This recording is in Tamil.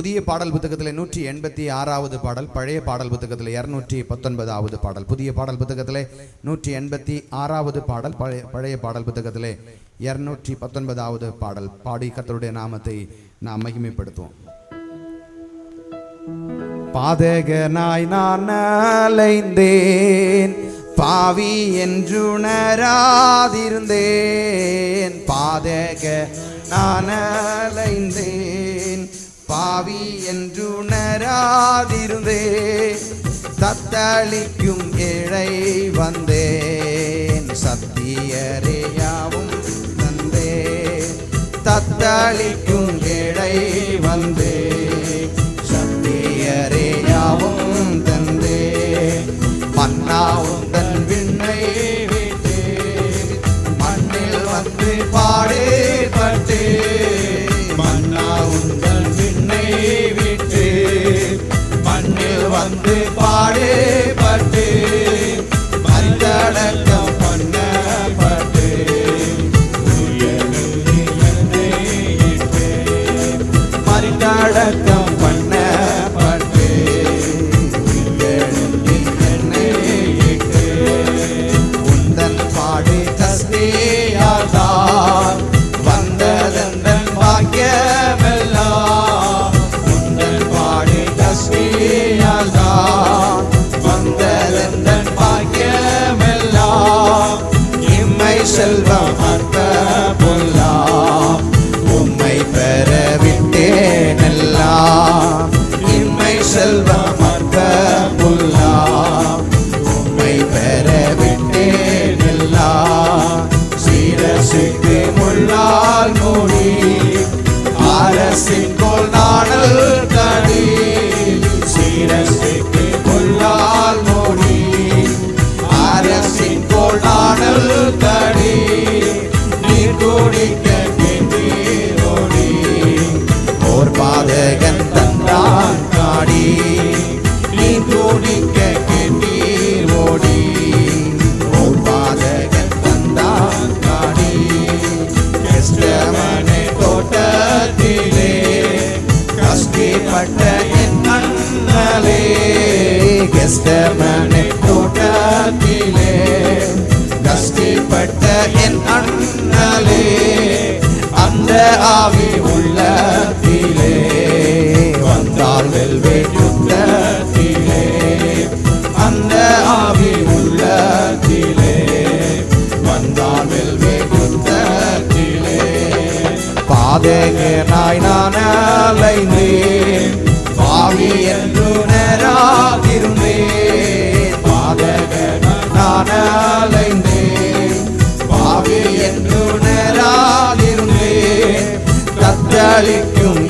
புதிய பாடல் புத்தகத்தில் நூற்றி எண்பத்தி ஆறாவது பாடல் பழைய பாடல் புத்தகத்தில் இரநூற்றி பத்தொன்பதாவது பாடல். புதிய பாடல் புத்தகத்தில் நூற்றி எண்பத்தி ஆறாவது பாடல் பழைய பழைய பாடல் புத்தகத்தில் இருநூற்றி பத்தொன்பதாவது பாடல். பாடி கத்தருடைய நாமத்தை நாம் மகிமைப்படுத்துவோம். பாதகனாய் நான் அலைந்தேன் பாவி என்றுணராதிருந்தேன். பாதக நான் அலைந்தேன். பாவி என்றுணராதிருந்தேன் தத்தளிக்கும் ஏழை வந்தேன். சத்தியரேயாவும் தந்தேன். தத்தளிக்கும் ஏழை வந்தேன். சத்தியரேயாவும் தந்தே மன்னாவும் தன் விண்ணை வீட்டே மண்ணில் வந்து பாட மண்ணில் நீர் கேட்டீரோடி ஓர் பாதகன் தந்தான் காடி நீர் குடிக்க கேட்டீர் ஓர் பாதகன் தந்தான் காடி கிறிஸ்தவனை தோட்டத்திலே கஷ்டப்பட்ட என் அண்ணலே கிறிஸ்தவனை தோட்டத்திலே. கஷ்டப்பட்ட என் அண்ணலே அந்த ஆவி உள்ளத்திலே வந்தால் வெல்வேட்டுத்திலே அந்த ஆவி உள்ளத்திலே வந்தால் வெல்வேட்டுத்திலே பாதகனாய் நான் அலைந்தே பாவி என்று நேராதிருந்தேன் தத்தளிக்கும்